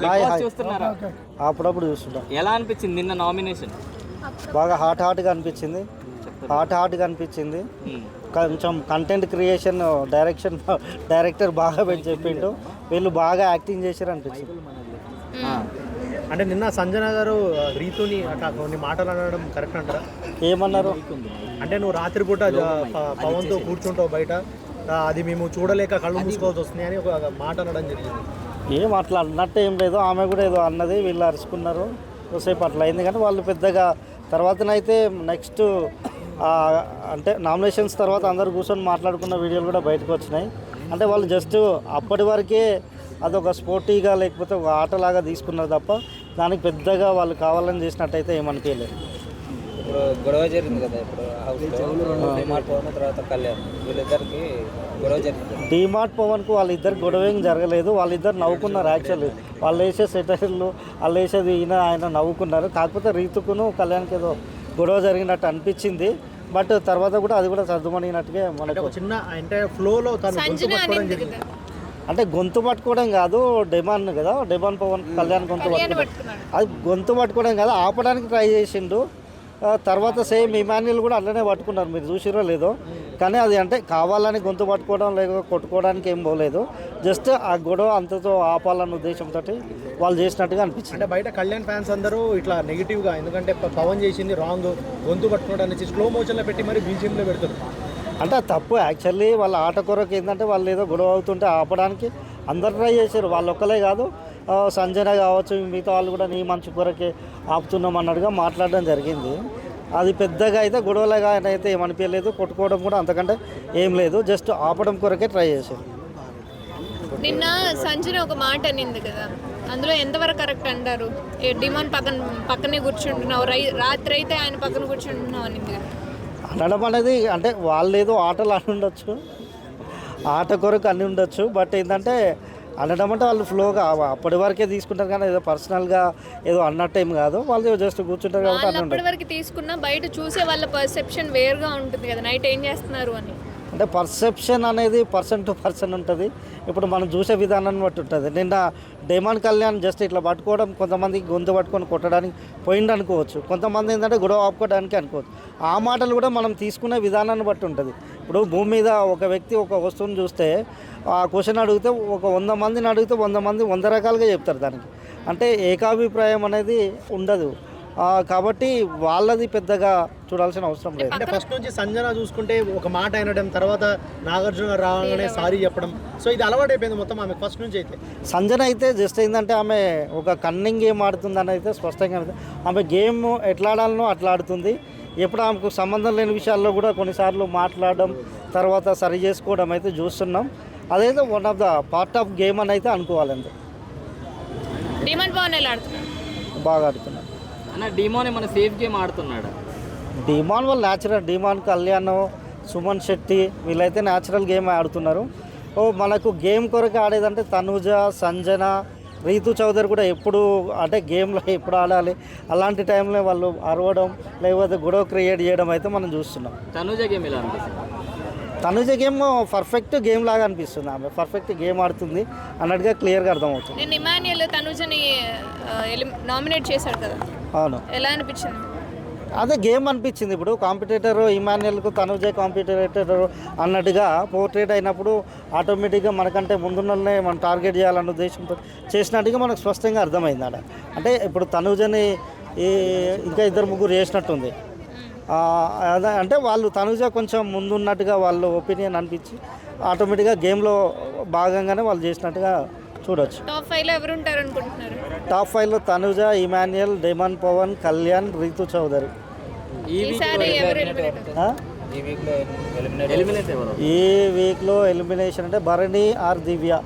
Hi. చూస్తున్నారా? అప్పుడప్పుడు చూస్తుంటాం. ఎలా అనిపించింది నిన్న నామినేషన్ బాగా హాట్ హాట్గా అనిపించింది. హాట్ హాట్గా అనిపించింది. కొంచెం కంటెంట్ క్రియేషన్ డైరెక్షన్ డైరెక్టర్ బాగా పెట్టి చెప్పిండు. వీళ్ళు బాగా యాక్టింగ్ చేశారు అనిపించింది. అంటే నిన్న సంజన గారు రీతుని అట్లా కొన్ని మాటలు అనడం కరెక్ట్ అంటారా? ఏమన్నారు? అంటే నువ్వు రాత్రిపూట పవన్తో కూర్చుంటావు బయట. అది మేము చూడలేక కళ్ళు మూసుకోవాల్సి వస్తుంది అని ఒక మాట అనడం జరిగింది. ఏం అట్లా అన్నట్టు ఏం లేదు. ఆమె కూడా ఏదో అన్నది వీళ్ళు అరుచుకున్నారు. కొద్దిసేపు అట్లా అయింది. కానీ వాళ్ళు పెద్దగా తర్వాతనైతే నెక్స్ట్ అంటే నామినేషన్స్ తర్వాత అందరు కూర్చొని మాట్లాడుకున్న వీడియోలు కూడా బయటకు వచ్చినాయి. అంటే వాళ్ళు జస్ట్ అప్పటి వరకే అదొక స్పోర్టీగా లేకపోతే ఒక ఆటలాగా తీసుకున్నారు తప్ప దానికి పెద్దగా వాళ్ళు కావాలని చేసినట్టయితే ఏమనిపించలేదు ఇప్పుడు గొడవ జరిగింది కదా ఇప్పుడు డిమార్ట్ పోయిన తర్వాత కళ్యాణ్ వీళ్ళిద్దరికి గొడవ జరిగింది. డిమార్ట్ పవన్కు వాళ్ళిద్దరు గొడవ ఏం జరగలేదు. వాళ్ళిద్దరు నవ్వుకున్నారు యాక్చువల్లీ వాళ్ళు వేసే సెటర్లు వాళ్ళు వేసేది ఈయన ఆయన నవ్వుకున్నారు. కాకపోతే రీతుకును కళ్యాణ్కి ఏదో గొడవ జరిగినట్టు అనిపించింది. బట్ తర్వాత కూడా అది కూడా సర్దుమణిగినట్టుగా అంటే మనకు ఒక చిన్న అంటే ఫ్లోలో అంటే గొంతు పట్టుకోవడం కాదు డెమాన్ కదా. డెమాన్ పవన్ కళ్యాణ్ గొంతు పట్టుకోవడం అది గొంతు పట్టుకోవడం కాదు ఆపడానికి ట్రై చేసిండు. తర్వాత సేమ్ ఇమాన్యుల్ కూడా అట్లనే పట్టుకున్నారు. మీరు చూసిరో లేదో. కానీ అది అంటే కావాలని గొంతు పట్టుకోవడం లేక కొట్టుకోవడానికి ఏం పోలేదు. జస్ట్ ఆ గొడవ అంతతో ఆపాలన్న ఉద్దేశంతో వాళ్ళు చేసినట్టుగా అనిపించింది. అంటే బయట కళ్యాణ్ ఫ్యాన్స్ అందరూ ఇట్లా నెగిటివ్గా ఎందుకంటే పవన్ చేసింది రాంగ్ గొంతు పట్టుకోవడం అనేసి స్లో మోషన్లో పెట్టి మరి BGM లో పెడతారు. అంటే తప్పు యాక్చువల్లీ వాళ్ళ ఆట కొరకు ఏంటంటే వాళ్ళు ఏదో గొడవ అవుతుంటే ఆపడానికి అందరు ట్రై చేశారు. వాళ్ళు ఒక్కలే కాదు సంజన కావచ్చు మిగతా వాళ్ళు కూడా నీ మంచి కొరకే ఆపుతున్నాం అన్నట్టుగా మాట్లాడడం జరిగింది. అది పెద్దగా అయితే గొడవలుగా అయితే ఏమనిపించలేదు కొట్టుకోవడం కూడా అంతకంటే ఏం లేదు జస్ట్ ఆపడం కొరకే ట్రై చేశారు. నిన్న సంజన ఒక మాట అనింది కదా అందులో ఎంతవరకు కరెక్ట్ అంటారు? డిమాండ్ పక్కన పక్కనే కూర్చుంటున్నావు రై రాత్రి అయితే ఆయన పక్కన కూర్చుంటున్నావు అనింది అనడం అనేది అంటే వాళ్ళు ఏదో ఆటలు అని ఉండొచ్చు ఆట కొరకు అన్ని ఉండొచ్చు బట్ ఏంటంటే అనడం అంటే వాళ్ళు ఫ్లోగా అప్పటి వరకే తీసుకుంటారు కానీ ఏదో పర్సనల్గా ఏదో అన్నట్టు ఏం కాదు. వాళ్ళు జస్ట్ కూర్చుంటారు కాబట్టి అప్పటి వరకు తీసుకున్నా బయట చూసే వాళ్ళ పర్సెప్షన్ వేరుగా ఉంటుంది కదా నైట్ ఏం చేస్తున్నారు అని. అంటే పర్సెప్షన్ అనేది పర్సన్ టు పర్సన్ ఉంటుంది. ఇప్పుడు మనం చూసే విధానాన్ని బట్టి ఉంటుంది. నిన్న డేమాన్ కళ్యాణ్ జస్ట్ ఇట్లా పట్టుకోవడం కొంతమంది గొంతు పట్టుకొని కొట్టడానికి పోయింది అనుకోవచ్చు. కొంతమంది ఏంటంటే గొడవ ఆపుకోవడానికి అనుకోవచ్చు. ఆ మాటలు కూడా మనం తీసుకునే విధానాన్ని బట్టి ఉంటుంది. ఇప్పుడు భూమి మీద ఒక వ్యక్తి ఒక వస్తువుని చూస్తే ఆ క్వశ్చన్ అడిగితే ఒక వంద మందిని అడిగితే వంద మంది వంద రకాలుగా చెప్తారు దానికి. అంటే ఏకాభిప్రాయం అనేది ఉండదు. ఆ, కాబట్టి వాళ్ళది పెద్దగా చూడాల్సిన అవసరం లేదు. అంటే ఫస్ట్ నుంచి సంజన చూసుకుంటే ఒక మాట అనడం తర్వాత నాగార్జున రాగానే సారీ చెప్పడం. సో ఇది అలవాటు అయిపోయింది మొత్తం ఆమె ఫస్ట్ నుంచి అయితే. సంజన అయితే జస్ట్ ఏంటంటే ఆమె ఒక కన్నింగ్ గేమ్ ఆడుతుందని అయితే స్పష్టంగా. ఆమె గేమ్ ఎట్లా ఆడాలనో అట్లా ఆడుతుంది. ఎప్పుడు ఆమెకు సంబంధం లేని విషయాల్లో కూడా కొన్నిసార్లు మాట్లాడడం తర్వాత సరి చేసుకోవడం అయితే చూస్తున్నాం. అదైతే one of the part of game అని అయితే అనుకోవాలండి. డిమాండ్ పవన్ ఎలా ఆడుతున్నారు? బాగా ఆడుతున్నారు. అన్న డిమోన్ ఏమైనా సేఫ్ గేమ్ ఆడుతున్నాడా? డిమాన్ వాళ్ళు న్యాచురల్ డిమాన్ కళ్యాణ్ సుమన్ శెట్టి వీళ్ళైతే న్యాచురల్ గేమ్ ఆడుతున్నారు. ఓ మనకు గేమ్ కొరకు ఆడేదంటే తనుజ సంజన రీతు చౌదరి కూడా ఎప్పుడు అంటే గేమ్లో ఎప్పుడు ఆడాలి. అలాంటి టైంలో వాళ్ళు అరవడం లేకపోతే గొడవ క్రియేట్ చేయడం అయితే మనం చూస్తున్నాం. తనుజ గేమ్ ఎలా అనిపిస్తుంది? తనుజ గేమ్ పర్ఫెక్ట్ గేమ్ లాగా అనిపిస్తుంది ఆమె. పర్ఫెక్ట్ గేమ్ ఆడుతుంది. అన్నట్టుగా క్లియర్గా అర్థమవుతుంది. నేను ఇమాన్యుల్ తనుజని నామినేట్ చేశాడు కదా. అవును. ఎలా అనిపించింది? అదే గేమ్ అనిపించింది ఇప్పుడు. కాంపిటేటర్ ఇమాన్యుయల్కు తనుజే కాంపిటేటర్ అన్నట్టుగా పోర్ట్రేట్ అయినప్పుడు ఆటోమేటిక్గా మనకంటే ముందున్ననే మనం టార్గెట్ చేయాలన్న ఉద్దేశంతో చేసినట్టుగా మనకు స్పష్టంగా అర్థమైంది అంటే ఇప్పుడు తనుజని ఇంకా ఇద్దరు ముగ్గురు చేసినట్టుంది. అంటే వాళ్ళు తనుజ కొంచెం ముందున్నట్టుగా వాళ్ళు ఒపీనియన్ అనిపించి ఆటోమేటిక్గా గేమ్లో భాగంగానే వాళ్ళు చేసినట్టుగా చూడొచ్చు. టాప్ ఫైవ్లో ఎవరు ఉంటారు అనుకుంటున్నారు? టాప్ ఫైవ్లో తనుజ ఇమాన్యుయల్ డేమన్ పవన్ కళ్యాణ్ రీతు చౌదరి. ఈ వీక్ ఈసారి ఎవరు ఎలిమినేట్ అవుతారు? ఆ? ఈ వీక్లో ఎలిమినేట్ ఎలిమినేట్ ఎవరు ఈ వీక్లో ఎలిమినేషన్ అంటే భరణి ఆర్ దివ్య.